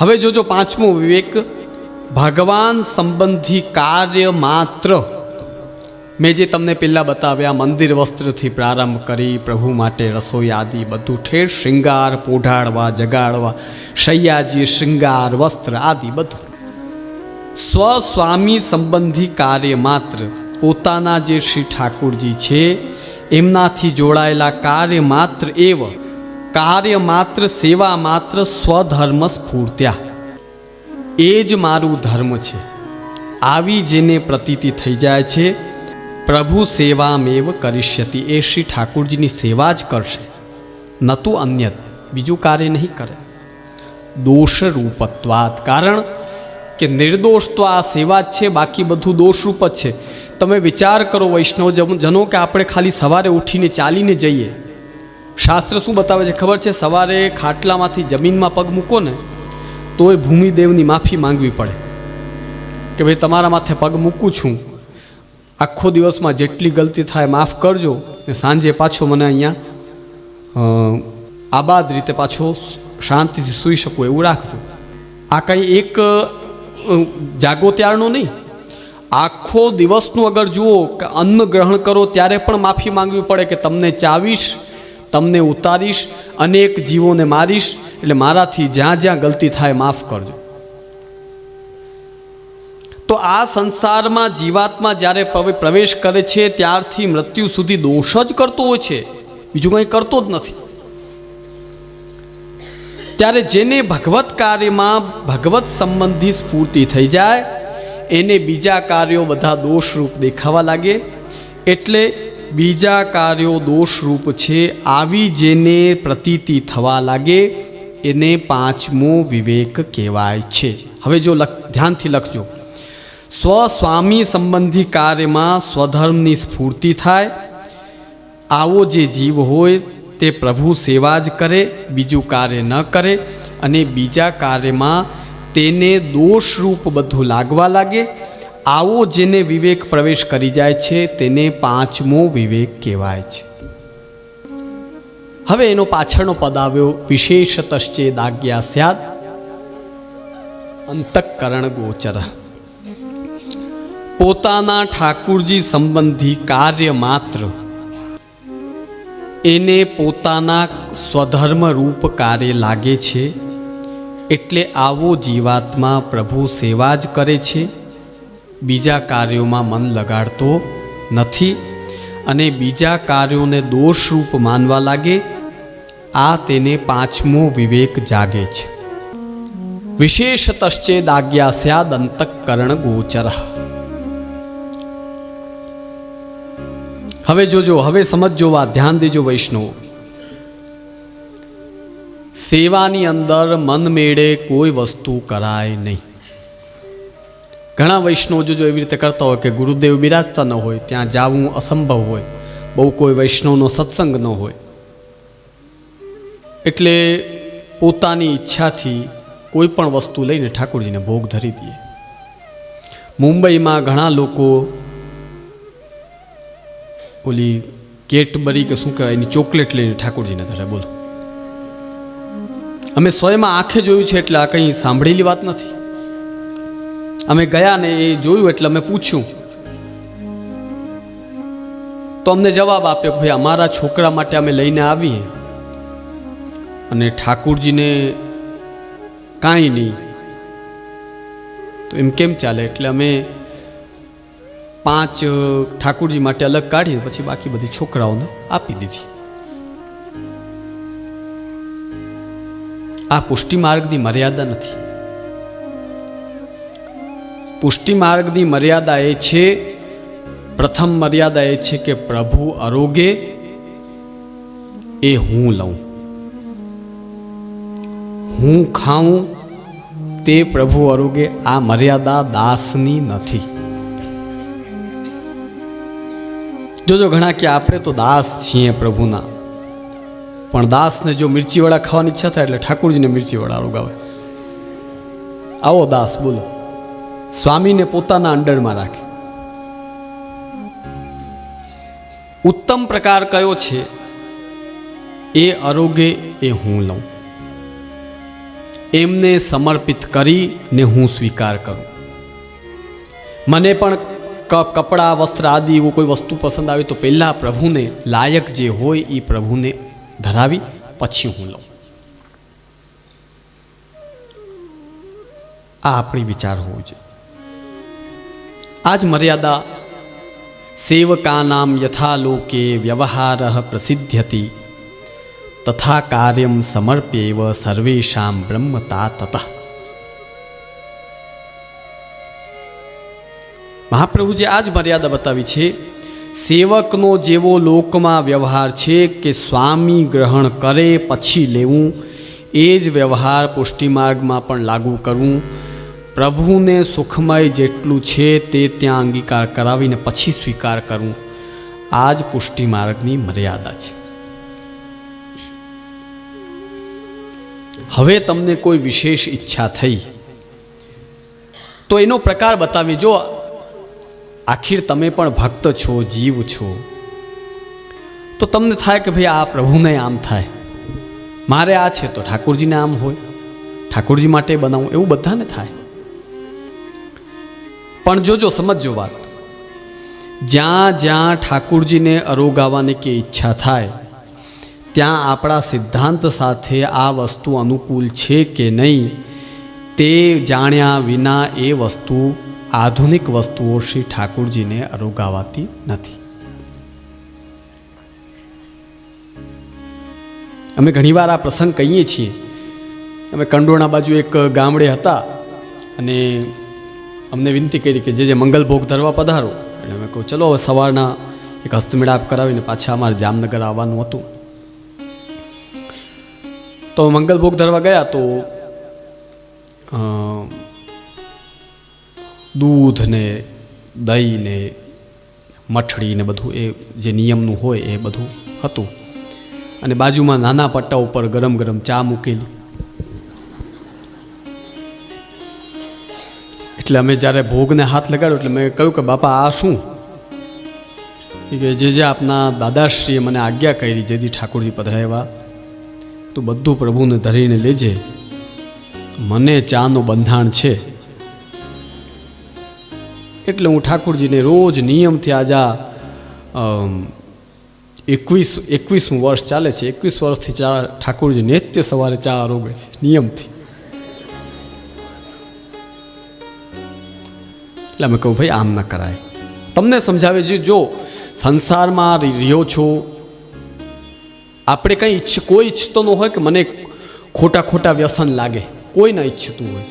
હવે જોજો પાંચમો વિવેક. ભગવાન સંબંધી કાર્ય માત્ર. મેં જે તમને પહેલાં બતાવ્યા, મંદિર વસ્ત્રથી પ્રારંભ કરી, પ્રભુ માટે રસોઈ આદિ બધું ઠેર શૃંગાર, પોઢાડવા, જગાડવા, શૈયાજી, શૃંગાર, વસ્ત્ર આદિ બધું. સ્વ સ્વામી સંબંધી કાર્ય માત્ર. પોતાના જે શ્રી ઠાકુરજી છે, એમનાથી જોડાયેલા કાર્ય માત્ર એવ. કાર્ય માત્ર, સેવા માત્ર, સ્વધર્મ સ્ફૂર્ત્યા. એ જ મારું ધર્મ છે. આવી જેને પ્રતીતિ થઈ જાય છે, પ્રભુ સેવામેવ કરિષ્યતિ. એ શ્રી ઠાકુરજીની સેવા જ કરશે. નતું અન્ય બીજું કાર્ય નહીં કરે. દોષરૂપત્વાત. કારણ કે નિર્દોષ તો આ સેવા જ છે, બાકી બધું દોષરૂપ જ છે. તમે વિચાર કરો વૈષ્ણવ જનો કે આપણે ખાલી સવારે ઉઠીને ચાલીને જઈએ. શાસ્ત્ર શું બતાવે છે ખબર છે? સવારે ખાટલામાંથી જમીનમાં પગ મૂકો ને, તોય ભૂમિદેવની માફી માંગવી પડે. કે ભાઈ, તમારા માથે પગ મૂકું છું. આખો દિવસમાં જેટલી ગલતી થાય માફ કરજો. ને સાંજે પાછો મને અહીંયા આબાદ રીતે પાછો શાંતિથી સૂઈ શકું એવું રાખજો. આ કંઈ એક જાગો ત્યારનો નહીં. આખો દિવસનું અગર જુઓ કે અન્ન ગ્રહણ કરો, ત્યારે પણ માફી માંગવી પડે કે તમને ચાવીશ તમને ઉતારીશ, અનેક જીવોને મારીશ, એટલે મારાથી જ્યાં જ્યાં ગલતી થાય માફ કરજો. તો આ સંસારમાં જીવાત્મા જ્યારે પ્રવેશ કરે છે, ત્યારથી મૃત્યુ સુધી દોષ જ કરતો હોય છે. બીજું કંઈ કરતો જ નથી. ત્યારે જેને ભગવત કાર્યમાં ભગવત સંબંધી સ્ફૂર્તિ થઈ જાય, એને બીજા કાર્યો બધા દોષરૂપ દેખાવા લાગે. એટલે બીજા કાર્યો દોષરૂપ છે. આવી જેને પ્રતીતિ થવા લાગે, એને પાંચમો વિવેક કહેવાય છે. હવે જો લખ, ધ્યાનથી લખજો. સ્વ સ્વામી સંબંધી કાર્યમાં સ્વધર્મની સ્ફૂર્તિ થાય. આવો જે જીવ હોય તે પ્રભુ સેવા જ કરે, બીજું કાર્ય ન કરે અને બીજા કાર્યમાં તેને દોષરૂપ બધું લાગવા લાગે. આવો જેને વિવેક પ્રવેશ કરી જાય છે, તેને પાંચમો વિવેક કહેવાય છે. હવે એનો પાછળનો પદ આવ્યો વિશેષતશ્ચેદાજ્ઞા સ્યાદ અંતઃકરણ ગોચર. પોતાના ઠાકુરજી સંબંધી કાર્ય માત્ર. એને પોતાના સ્વધર્મ રૂપ કાર્ય લાગે છે, એટલે આવો જીવાત્મા પ્રભુ સેવા જ કરે છે. બીજા કાર્યોમાં મન લગાડતો નથી અને બીજા કાર્યોને દોષરૂપ માનવા લાગે, આ તેને પાંચમો વિવેક જાગે છે. વિશેષતશ્ચેદાજ્ઞા સ્યાદ અંતઃકરણ ગોચર. હવે જોજો, હવે સમજજો વા ધ્યાન દેજો વૈષ્ણવ. સેવાની અંદર મન મેળે કોઈ વસ્તુ કરાય નહીં. ઘણા વૈષ્ણવ જો એવી રીતે કરતા હોય કે ગુરુદેવ બિરાજતા ન હોય, ત્યાં જવું અસંભવ હોય, બહુ કોઈ વૈષ્ણવનો સત્સંગ ન હોય. એટલે પોતાની ઈચ્છાથી કોઈ પણ વસ્તુ લઈને ઠાકોરજીને ભોગ ધરી દે મુંબઈમાં ઘણા લોકો ઓલી કેટબરી કે શું કહેવાય, એની ચોકલેટ લઈને ઠાકોરજીને ધરે, બોલો. અમે સ્વયંમાં આંખે જોયું છે એટલે આ કંઈ સાંભળેલી વાત નથી. અમે ગયા ને એ જોયું એટલે અમે પૂછ્યું. તો અમને જવાબ આપ્યો કે ભાઈ અમારા છોકરા માટે અમે લઈને આવીએ. અને ઠાકુરજીને કાંઈ નહીં. તો એમ કેમ ચાલે? એટલે અમે પાંચ ઠાકુરજી માટે અલગ કાઢી પછી બાકી બધી છોકરાઓને આપી દીધી. આ પુષ્ટિ માર્ગની મર્યાદા નથી. પુષ્ટિ માર્ગની મર્યાદા એ છે, પ્રથમ મર્યાદા એ છે કે પ્રભુ અરોગે, એ હું લઉં. હું ખાઉં તે પ્રભુ અરોગે, આ મર્યાદા દાસની નથી. જોજો ઘણા કે આપણે તો દાસ છીએ પ્રભુના, પણ દાસને જો મિર્ચીવાળા ખાવાની ઈચ્છા થાય એટલે ઠાકુરજીને મિર્ચીવાળા રોગાવે આવો દાસ બોલો. સ્વામીને પોતાના અંડરમાં રાખે. ઉત્તમ પ્રકાર કયો છે? એ અરોગે એ હું લઉં. એમને સમર્પિત કરીને હું સ્વીકાર કરું. મને પણ કપડાં, વસ્ત્ર આદિ એવું કોઈ વસ્તુ પસંદ આવે તો પહેલાં પ્રભુને લાયક જે હોય એ પ્રભુને ધરાવી પછી હું લઉં. આ આપણી વિચાર હોવું જોઈએ. આ જ મર્યાદા સેવકાનામ યથા લોકે વ્યવહાર પ્રસિદ્ધ્યતિ તથા કાર્યમ સમર્પ્યેવ સર્વેશામ બ્રહ્મતા તત મહાપ્રભુજી આ જ મર્યાદા બતાવી છે સેવકનો જેવો લોકમાં વ્યવહાર છે કે સ્વામી ગ્રહણ કરે પછી લેવું એ જ વ્યવહાર પુષ્ટિમાર્ગમાં પણ લાગુ કરવું પ્રભુને સુખમય જેટલું છે તે ત્યાં અંગીકાર કરાવીને પછી સ્વીકાર કરવું આ જ પુષ્ટિમાર્ગની મર્યાદા છે. હવે તમને કોઈ વિશેષ ઈચ્છા થઈ, તો એનો પ્રકાર બતાવી. જો આખીર તમે પણ ભક્ત છો, જીવ છો, તો તમને થાય કે ભાઈ આ પ્રભુને આમ થાય. મારે આ છે તો ઠાકોરજીને આમ હોય. ઠાકોરજી માટે બનાવું, એવું બધાને થાય. પણ જોજો, સમજજો વાત. જ્યાં જ્યાં ઠાકુરજીને અરોગાવાની કે ઈચ્છા થાય, ત્યાં આપણા સિદ્ધાંત સાથે આ વસ્તુ અનુકૂળ છે કે નહીં, તે જાણ્યા વિના એ વસ્તુ, આધુનિક વસ્તુઓ શ્રી ઠાકુરજીને અરોગાવાતી નથી. અમે ઘણીવાર આ પ્રસંગ કહીએ છીએ. અમે કંડોળના બાજુ એક ગામડે હતા અને અમને વિનંતી કરી કે જે જે મંગલ ભોગ ધરવા પધારો. એટલે અમે કહું, ચલો હવે સવારના એક હસ્તમેળાપ કરાવીને પાછા અમારે જામનગર આવવાનું હતું. તો મંગલ ભોગ ધરવા ગયા તો દૂધ ને દહીં ને મઠડી ને બધું એ જે નિયમનું હોય એ બધું હતું. અને બાજુમાં નાના પટ્ટા ઉપર ગરમ ગરમ ચા મૂકેલી. એટલે અમે જ્યારે ભોગને હાથ લગાડ્યો એટલે મેં કહ્યું કે, બાપા, આ શું? કે, જે જે આપના દાદાશ્રીએ મને આજ્ઞા કરી જેથી ઠાકોરજી પધરાવ્યા, તો બધું પ્રભુને ધરીને લેજે. મને ચાનું બંધાણ છે. એટલે હું ઠાકોરજીને રોજ નિયમથી આજ આ એકવીસ, એકવીસમું વર્ષ ચાલે છે. એકવીસ વર્ષથી ચા, ઠાકોરજી નિત્ય સવારે ચા આરોગે છે, નિયમથી. એટલે અમે કહું ભાઈ, આમ ન કરાય. તમને સમજાવે છે, જો સંસારમાં રહ્યો છો, આપણે કંઈ ઈચ્છ, કોઈ ઈચ્છતો ન હોય કે મને ખોટા ખોટા વ્યસન લાગે. કોઈ ના ઈચ્છતું હોય.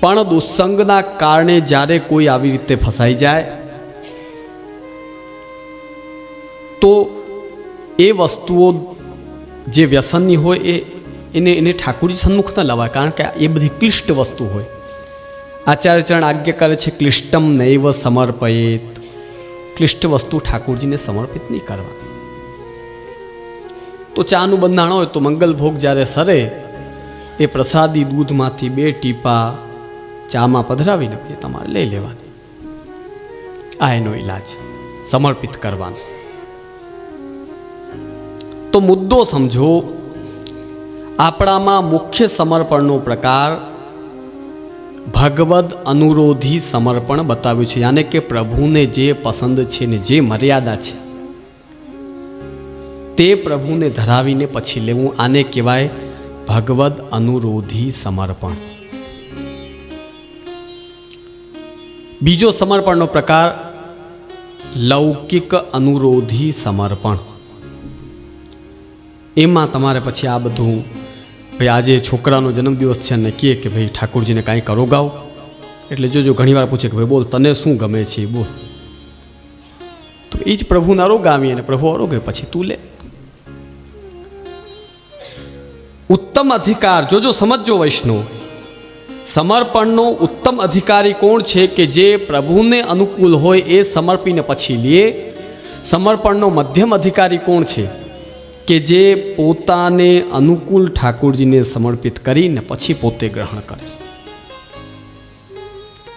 પણ દુસંગના કારણે જ્યારે કોઈ આવી રીતે ફસાઈ જાય, તો એ વસ્તુઓ જે વ્યસનની હોય એ, એને એને ઠાકુરજી સન્મુખ ન લવાય. કારણ કે એ બધી ક્લિષ્ટ વસ્તુ હોય. આચાર્યચરણ આજ્ઞા કરે છે, ક્લિષ્ટમ નૈવ સમર્પયેત. ક્લિષ્ટ વસ્તુ ઠાકુરજીને સમર્પિત નહીં કરવા. તો ચાનું બંધાણ હોય તો મંગલ ભોગ જ્યારે સરે, એ પ્રસાદી દૂધમાંથી બે ટીપા ચામાં પધરાવીને પછી તમારે લઈ લેવાની. આ એનો ઈલાજ, સમર્પિત કરવાનો. તો મુદ્દો સમજો, આપણામાં મુખ્ય સમર્પણનો પ્રકાર ભગવદ અનુરોધી સમર્પણ બતાવ્યું છે. યાને કે પ્રભુને જે પસંદ છે ને જે મર્યાદા છે, તે પ્રભુને ધરાવીને પછી લેવું. આને કહેવાય ભગવદ અનુરોધી સમર્પણ. બીજો સમર્પણનો પ્રકાર લૌકિક અનુરોધી સમર્પણ. એમાં તમારે પછી આ બધું ભાઈ, આજે છોકરાનો જન્મદિવસ છે અને કહે કે ભાઈ, ઠાકોરજીને કાંઈ કરો ગાઓ. એટલે જોજો ઘણીવાર પૂછે કે ભાઈ, બોલ, તને શું ગમે છે? બોલ. તો એ જ પ્રભુને અરોગાવી અને પ્રભુ અરોગે પછી તું લે. ઉત્તમ અધિકાર જોજો સમજજો વૈષ્ણવ, સમર્પણનો ઉત્તમ અધિકારી કોણ છે કે જે પ્રભુને અનુકૂળ હોય એ સમર્પીને પછી લે? સમર્પણનો મધ્યમ અધિકારી કોણ છે? કે જે પોતાને અનુકૂળ ઠાકોરજીને સમર્પિત કરીને પછી પોતે ગ્રહણ કરે.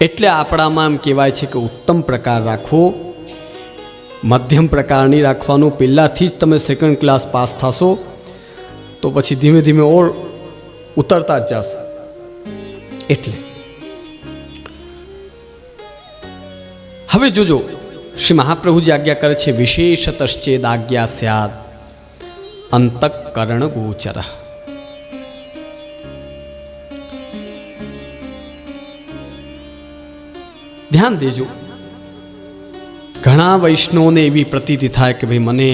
એટલે આપણામાં એમ કહેવાય છે કે ઉત્તમ પ્રકાર રાખવો, મધ્યમ પ્રકારની રાખવાનું. પહેલાંથી જ તમે સેકન્ડ ક્લાસ પાસ થશો, તો પછી ધીમે ધીમે ઓર ઉતરતા જ જશો. એટલે. હવે જોજો, શ્રી મહાપ્રભુજી આજ્ઞા કરે છે વિશેષ તશ્ચેદ આજ્ઞા સ્યાદ. અંતકરણ ગોચર ધ્યાન દેજો ઘણા વૈષ્ણવને એવી પ્રતીતિ થાય કે ભાઈ મને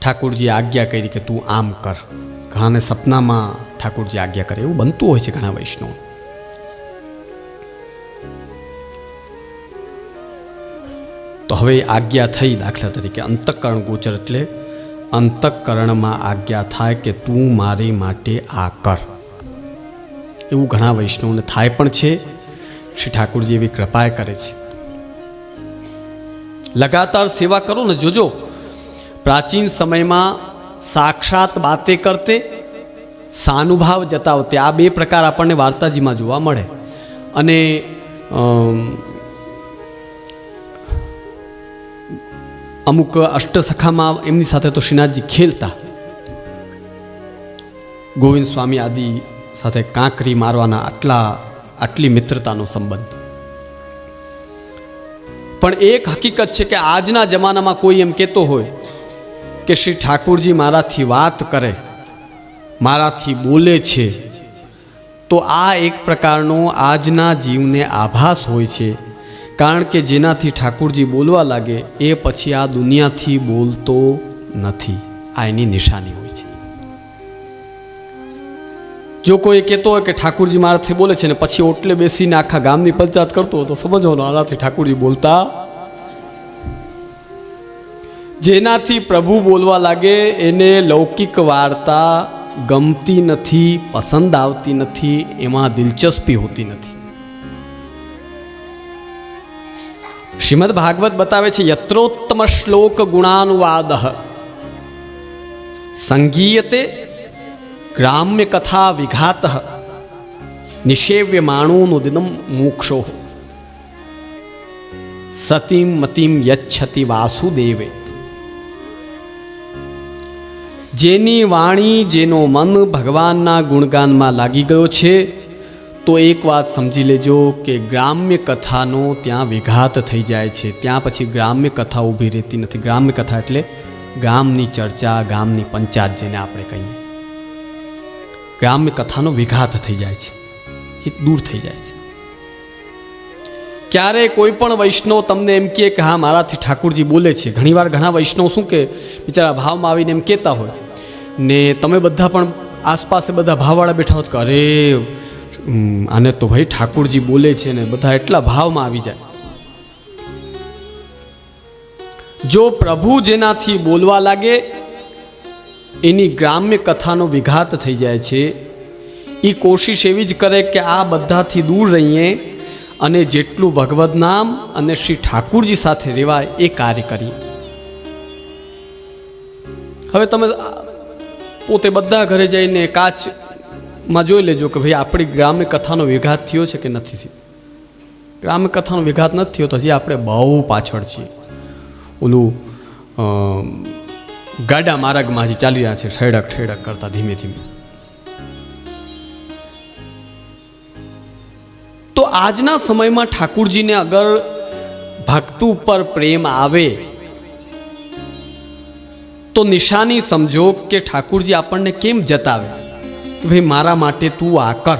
ઠાકુરજી આજ્ઞા કરી કે તું આમ કર ઘણાને સપનામાં ઠાકુરજી આજ્ઞા કરે એવું બનતું હોય છે ઘણા વૈષ્ણવ તો હવે આજ્ઞા થઈ દાખલા તરીકે અંતઃકરણ ગોચર એટલે અંતઃકરણમાં આજ્ઞા થાય કે તું મારી માટે આ કર. એવું ઘણા વૈષ્ણવને થાય પણ છે. શ્રી ઠાકુરજી એવી કૃપાએ કરે છે. લગાતાર સેવા કરો ને જોજો. પ્રાચીન સમયમાં સાક્ષાત બાતે કરતે, સાનુભાવ જતાવતે આ બે પ્રકાર આપણને વાર્તાજીમાં જોવા મળે. અને અમુક અષ્ટસખામાં એમની સાથે તો શ્રીનાથજી ખેલતા. ગોવિંદ સ્વામી આદિ સાથે કાંકરી મારવાના આટલા, આટલી મિત્રતાનો સંબંધ. પણ એક હકીકત છે કે આજના જમાનામાં કોઈ એમ કહેતો હોય કે શ્રી ઠાકુરજી મારાથી વાત કરે, મારાથી બોલે છે, તો આ એક પ્રકારનો આજના જીવને આભાસ હોય છે. કારણ કે જેનાથી ઠાકુરજી બોલવા લાગે, એ પછી આ દુનિયાથી બોલતો નથી. આ એની નિશાની હોય છે. જો કોઈ કહેતો હોય કે ઠાકુરજી મારાથી બોલે છે ને પછી ઓટલે બેસીને આખા ગામની પંચાયત કરતો હોય તો સમજવાનું આનાથી ઠાકુરજી બોલતા જેનાથી પ્રભુ બોલવા લાગે, એને લૌકિક વાર્તા ગમતી નથી, પસંદ આવતી નથી, એમાં દિલચસ્પી હોતી નથી. શ્રીમદ ભાગવત બતાવે છે, યત્રોત્તમ શ્લોક ગુણાનુવાદ. સંગીયતે ગ્રામ્ય કથા વિઘાત, નિષેવ્ય માણોનું દિનમ મોક્ષો. સતીમ મતિમ યચ્છતિ વાસુદેવે. જેની વાણી, જેનો મન ભગવાનના ગુણગાનમાં લાગી ગયો છે તો એક વાત સમજી લેજો કે ગ્રામ્ય કથાનો ત્યાં વિઘાત થઈ જાય છે. ત્યાં પછી ગ્રામ્ય કથા ઊભી રહેતી નથી. ગ્રામ્ય કથા એટલે ગામની ચર્ચા, ગામની પંચાયત જેને આપણે કહીએ. ગ્રામ્ય કથાનો વિઘાત થઈ જાય છે. એ દૂર થઈ જાય છે. ક્યારે કોઈ પણ વૈષ્ણવ તમને એમ કહે કે હા, મારાથી ઠાકુરજી બોલે છે. ઘણીવાર ઘણા વૈષ્ણવ શું કે બિચારા ભાવમાં આવીને એમ કહેતા હોય. ને તમે બધા પણ આસપાસ બધા ભાવવાળા બેઠા હોત કે અરે આને તો ભાઈ ઠાકુરજી બોલે છે ને, બધા એટલા ભાવમાં આવી જાય. જો પ્રભુ જેનાથી બોલવા લાગે, એની ગ્રામ્ય કથાનો વિઘાત થઈ જાય છે. એ કોશિશ એવી જ કરે કે આ બધાથી દૂર રહીએ અને જેટલું ભગવદ નામ અને શ્રી ઠાકુરજી સાથે રહેવાય એ કાર્ય કરીએ. હવે તમે પોતે બધા ઘરે જઈને કાચમાં જોઈ લેજો કે ભાઈ આપણી ગ્રામ્ય કથાનો વિઘાત થયો છે કે નથી થયો? ગ્રામ્ય કથાનો વિઘાત નથી થયો તો હજી આપણે બહુ પાછળ છીએ. ઓલું ગાડા માર્ગમાં હજી ચાલી રહ્યા છે, ઠેડક ઠેડક કરતા ધીમે ધીમે. તો આજના સમયમાં ઠાકુરજીને અગર ભક્ત ઉપર પ્રેમ આવે, તો નિશાની સમજો કે ઠાકુરજી આપણને કેમ જતાવે? કે ભાઈ, મારા માટે તું આ કર.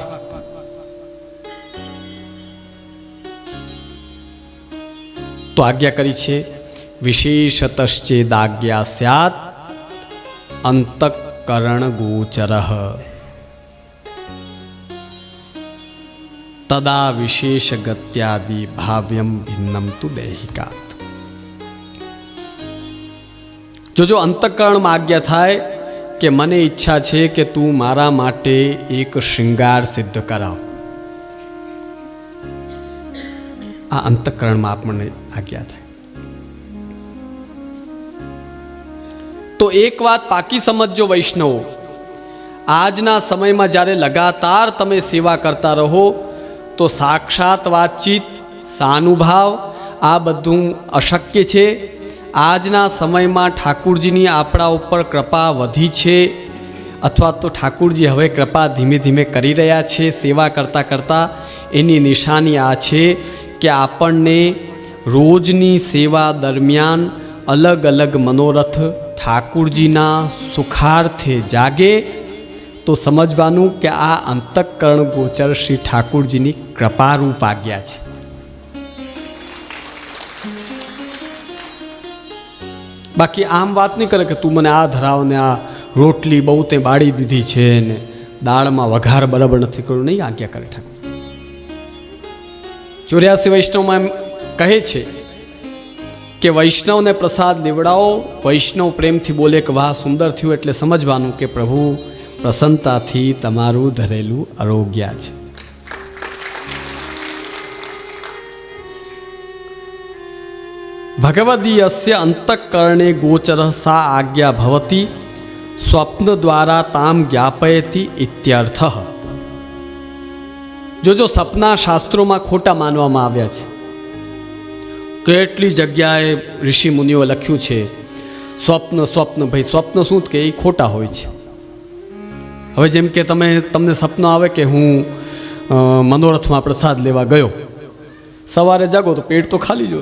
તો આજ્ઞા કરી છે વિશેષતશ્ચેદાજ્ઞા સ્યાત અંતકરણ ગોચર તદા વિશેષ ગત્યાદિ ભાવ્યમ ભિન્નમ તુ દૈહિકાત. જોજો, અંતકરણમાં આજ્ઞા થાય કે મને ઈચ્છા છે કે તું મારા માટે એક શૃંગાર સિદ્ધ કરાવ. આ અંતકરણમાં આપણને આજ્ઞા થાય. તો એક વાત પાકી સમજજો વૈષ્ણવો. આજના સમયમાં જ્યારે લગાતાર તમે સેવા કરતા રહો, તો સાક્ષાત વાતચીત, સાનુભાવ, આ બધું અશક્ય છે. આજના સમયમાં ઠાકુરજીની આપણા ઉપર કૃપા વધી છે અથવા તો ઠાકુરજી હવે કૃપા ધીમે ધીમે કરી રહ્યા છે, સેવા કરતાં કરતાં એની નિશાની આ છે કે આપણને રોજની સેવા દરમિયાન અલગ અલગ મનોરથ ઠાકુરજીના સુખાર્થે જાગે તો સમજવાનું કે આ અંતઃકરણ ગોચર શ્રી ઠાકુરજીની કૃપારૂપ આજ્ઞા છે. બાકી આમ વાત નહીં કરે કે તું મને આ ધરાવ ને આ રોટલી બહુ તે બાળી દીધી છે ને દાળમાં વઘાર બરાબર નથી કર્યું. નહીં આજ્ઞા કરે ઠાકોર. ચોર્યાસી વૈષ્ણવમાં એમ કહે છે કે વૈષ્ણવને પ્રસાદ લેવડાવો, વૈષ્ણવ પ્રેમથી બોલે કે વાહ સુંદર થયું એટલે સમજવાનું કે પ્રભુ, પ્રસન્નતાથી તમારું ધરેલું આરોગ્ય છે. ભગવદીયસ્ય અંતઃકરણે ગોચર સા આજ્ઞા ભવતી સ્વપ્ન દ્વારા તામ જ્ઞાપયતી ઇત્યર્થ જો જો સપના શાસ્ત્રોમાં ખોટા માનવામાં આવ્યા છે કેટલી જગ્યાએ ઋષિ મુનિઓ લખ્યું છે સ્વપ્ન સ્વપ્ન ભાઈ સ્વપ્ન શું કે એ ખોટા હોય છે હવે જેમ કે તમે, તમને સપનો આવે કે હું મનોરથમાં પ્રસાદ લેવા ગયો, સવારે જાગો તો પેટ તો ખાલી જ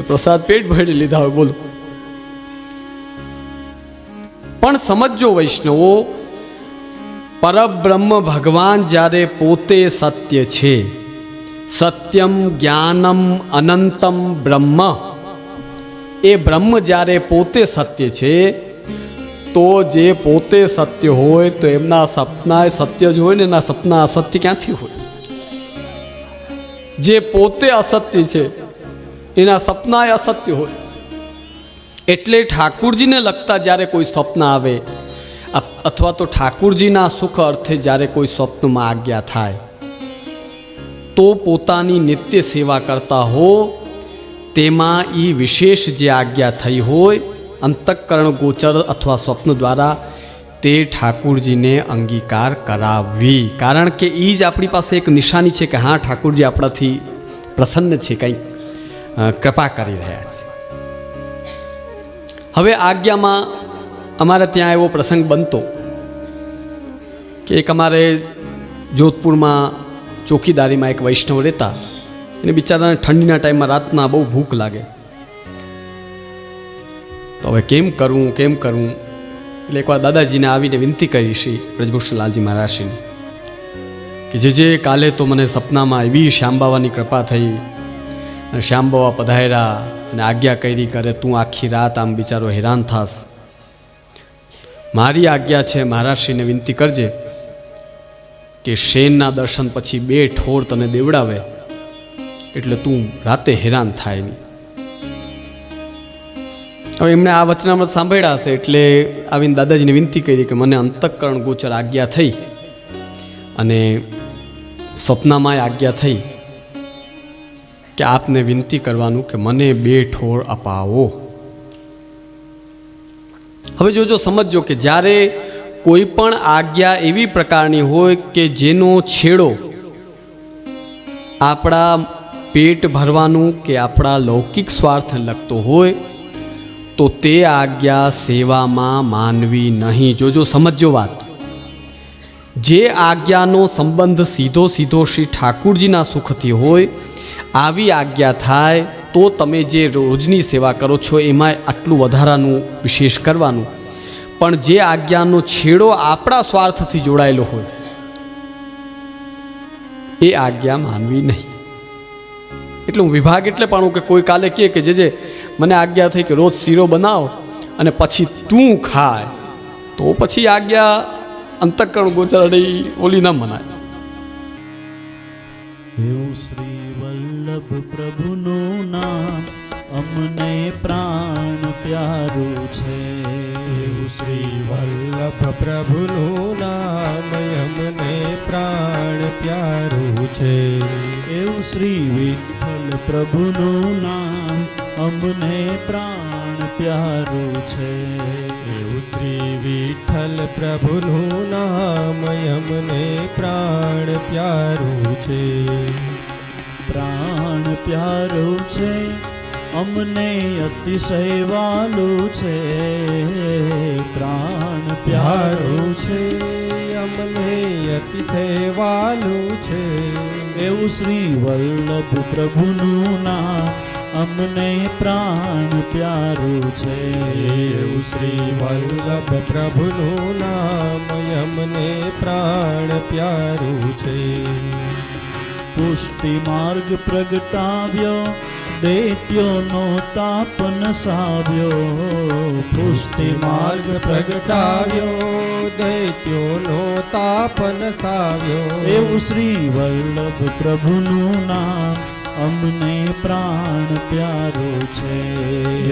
પ્રસાદ પેટ ભરી લીધા હોય, બોલો. પણ સમજો વૈષ્ણવો, પરબ્રહ્મ ભગવાન જ્યારે પોતે સત્ય છે, સત્યમ જ્ઞાનમ અનંતમ બ્રહ્મ. એ બ્રહ્મ જ્યારે પોતે સત્ય છે, તો જે પોતે સત્ય હોય, તો એમના સપના સત્ય જ હોય ને એના સપના અસત્ય ક્યાંથી હોય? જે પોતે અસત્ય છે એના સપના અસત્ય હોય. એટલે ઠાકુરજીને લગતા જ્યારે કોઈ સ્વપ્ન આવે અથવા તો ઠાકુરજીના સુખ અર્થે જ્યારે કોઈ સ્વપ્નમાં આજ્ઞા થાય, તો પોતાની નિત્ય સેવા કરતા હો, તેમાં એ વિશેષ જે આજ્ઞા થઈ હોય, અંતઃકરણ ગોચર અથવા સ્વપ્ન દ્વારા, તે ઠાકુરજીને અંગીકાર કરાવવી. કારણ કે એ જ આપણી પાસે એક નિશાની છે કે હા, ઠાકુરજી આપણાથી પ્રસન્ન છે કંઈક. કૃપા કરી રહ્યા છે. હવે આજ્ઞામાં અમારે ત્યાં એવો પ્રસંગ બનતો કે એક અમારે જોધપુરમાં ચોકીદારીમાં એક વૈષ્ણવ રહેતા એને બિચારાને ઠંડીના ટાઈમમાં રાતના બહુ ભૂખ લાગે. તો હવે કેમ કરવું કેમ કરવું એટલે એકવાર દાદાજીને આવીને વિનંતી કરી શ્રી બ્રજભૂષણલાલજી મહારાજશ્રીની કે જે જે કાલે તો મને સપનામાં એવી શ્યામબાવાની કૃપા થઈ અને શ્યામબાવા પધાર્યા અને આજ્ઞા કરી કરે તું આખી રાત આમ બિચારો હેરાન થાસ મારી આજ્ઞા છે, મહારાજશ્રીને વિનંતી કરજે કે શેનના દર્શન પછી બે ઠોર તને દેવડાવે, એટલે તું રાતે હેરાન થાય નહીં. હવે એમણે આ વચનામૃત સાંભળ્યા હશે, એટલે આવીને દાદાજીને વિનંતી કરી કે, મને અંતઃકરણ ગોચર આજ્ઞા થઈ અને સ્વપ્નામાં આજ્ઞા થઈ. કે આપને વિનંતી કરવાનું કે મને બે ઠોર અપાવો. હવે જોજો, સમજજો કે જ્યારે કોઈ પણ આજ્ઞા એવી પ્રકારની હોય કે જેનો છેડો આપણા પેટ ભરવાનું કે આપણા લૌકિક સ્વાર્થ લગતો હોય, તો તે આજ્ઞા સેવામાં માનવી નહીં. જોજો, સમજજો વાત. જે આજ્ઞાનો સંબંધ સીધો સીધો શ્રી ઠાકુરજીના સુખથી હોય આવી આજ્ઞા થાય તો તમે જે રોજની સેવા કરો છો એમાં આટલું વધારાનું વિશેષ કરવાનું. પણ જે આજ્ઞાનો છેડો આપણા સ્વાર્થથી જોડાયેલો હોય, એ આજ્ઞા માનવી નહીં. એટલે હું વિભાગ એટલે પણ કે કોઈ કાલે કહે કે જે જે મને આજ્ઞા થઈ કે રોજ શીરો બનાવ અને પછી તું ખાય. તો પછી આજ્ઞા અંતકરણ ગોચરડી ઓલી ન મનાય. શ્રી વલ્લભ પ્રભુનું નામ અમને પ્રાણ પ્યારું છે. શ્રી વલ્લભ પ્રભુનું નામ અમને પ્રાણ પ્યારું છે. એવું શ્રી વિઠ્ઠલ પ્રભુનું નામ અમને પ્રાણ પ્યારું છે. એવું શ્રી વિઠ્ઠલ પ્રભુનું નામ અમને પ્રાણ પ્યારું છે. પ્રાણ પ્યારું છે, અમને અતિશય વાલું છે. પ્રાણ પ્યારું છે, અમને અતિશય વાલું છે. એવું શ્રી વલ્લભ પ્રભુનું નામ અમને પ્રાણ પ્યારું છે. એવું શ્રી વલ્લભ પ્રભુનું નામ અમને પ્રાણ પ્યારું છે. પુષ્ટિ માર્ગ પ્રગટાવ્યો, દૈત્યોનો તાપ નસાવ્યો. પુષ્ટિ માર્ગ પ્રગટાવ્યો, દૈત્યોનો તાપન સાવ્યો એવું શ્રી વલ્લભ પ્રભુનું નામ અમને પ્રાણ પ્યારો છે.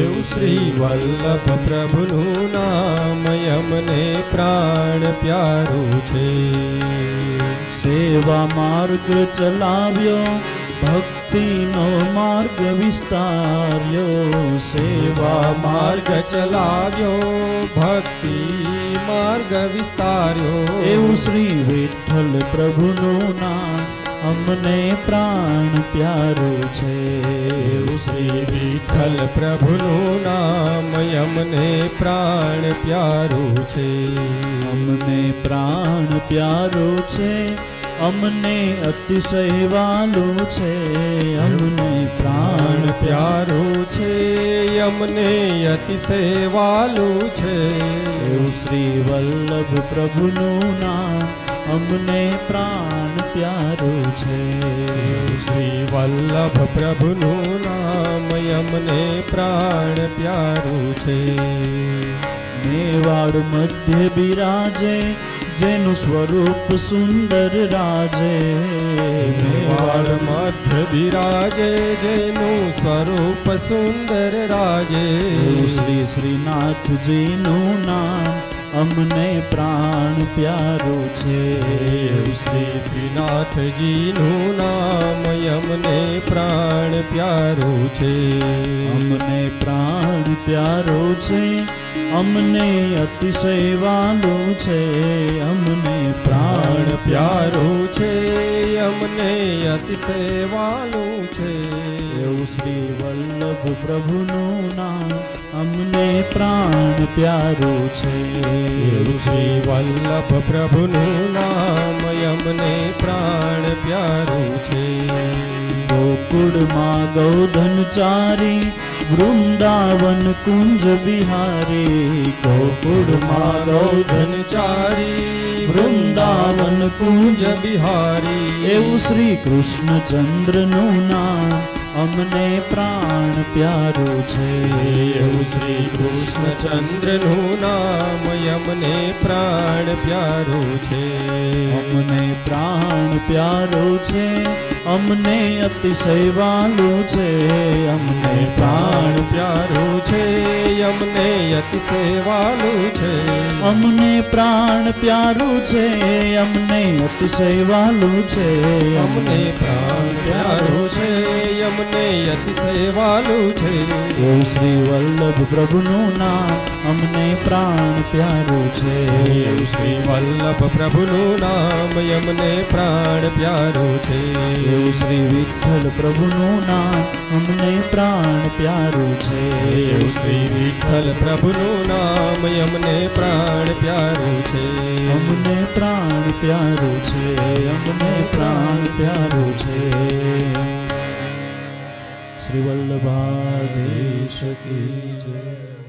એવું શ્રી વલ્લભ પ્રભુનું નામ અમને પ્રાણ પ્યારું છે. સેવા માર્ગ ચલાવ્યો ભક્તિનો માર્ગ વિસ્તાર્યો. સેવા માર્ગ ચલાવ્યો ભક્તિ માર્ગ વિસ્તાર્યો. એવું શ્રી વિઠ્ઠલ પ્રભુનું નામ અમને પ્રાણ પ્યારું છે. શ્રી વિઠ્ઠલ પ્રભુનું નામ અમને પ્રાણ પ્યારું છે. અમને પ્રાણ પ્યારું છે. અમને અતિશય વાલું છે. અમને પ્રાણ પ્રાણ પ્યારું છે. અમને અતિશય વાલું છે. એવું શ્રી વલ્લભ પ્રભુનું નામ અમને પ્રાણ પ્યારું છે. શ્રી વલ્લભ પ્રભુનું નામ અમને પ્રાણ પ્યારું છે. મેવાડ મધ્ય બિરાજે જેનું સ્વરૂપ સુંદર રાજે. મેવાડ મધ્ય બિરાજે જેનું સ્વરૂપ સુંદર રાજે. શ્રી શ્રીનાથજીનું નામ અમને પ્રાણ પ્યારું છે. શ્રી શ્રીનાથજીનું નામ અમને પ્રાણ પ્યારું છે. અમને પ્રાણ પ્યારું છે. અમને વાલું છે અમને પ્રાણ પ્યારો છે અમને અતિશય વાલું છે. એવું શ્રી વલ્લભ પ્રભુનું નામ અમને પ્રાણ પ્યારું છે. એવું શ્રી વલ્લભ પ્રભુનું નામ અમને પ્રાણ પ્યારું છે. ગોકુળમાં ગૌધન ચારી વૃંદાવન કુંજ બિહારી ગોકુળમાં ગૌધન ચારી વૃંદાવન કુંજ બિહારી એવું શ્રી કૃષ્ણચંદ્રનું નામ અમને પ્રાણ પ્યારું છે. એવું શ્રી કૃષ્ણચંદ્રનું નામ અમને પ્રાણ પ્યારું છે. અમને પ્રાણ પ્યારું છે. અમને અતિશય વાલું છે અમને પ્રાણ પ્યારું છે અમને અતિશય વાલું છે. અમને પ્રાણ પ્યારું છે અમને અતિશય વાલું છે અમને પ્રાણ પ્યારું છે અમને અતિશય વાલું છે. એવું શ્રી વલ્લભ પ્રભુનું નામ અમને પ્રાણ પ્યારું છે. શ્રી વલ્લભ પ્રભુનું નામ અમને પ્રાણ પ્યારું છે. શ્રી વિઠ્ઠલ પ્રભુનું નામ અમને પ્રાણ પ્યારું છે. શ્રી વિઠ્ઠલ પ્રભુનું નામ અમને પ્રાણ પ્યારું છે. અમને પ્રાણ પ્યારું છે. અમને પ્રાણ પ્યારું છે. શ્રી વલ્લભાધીશ કી જય.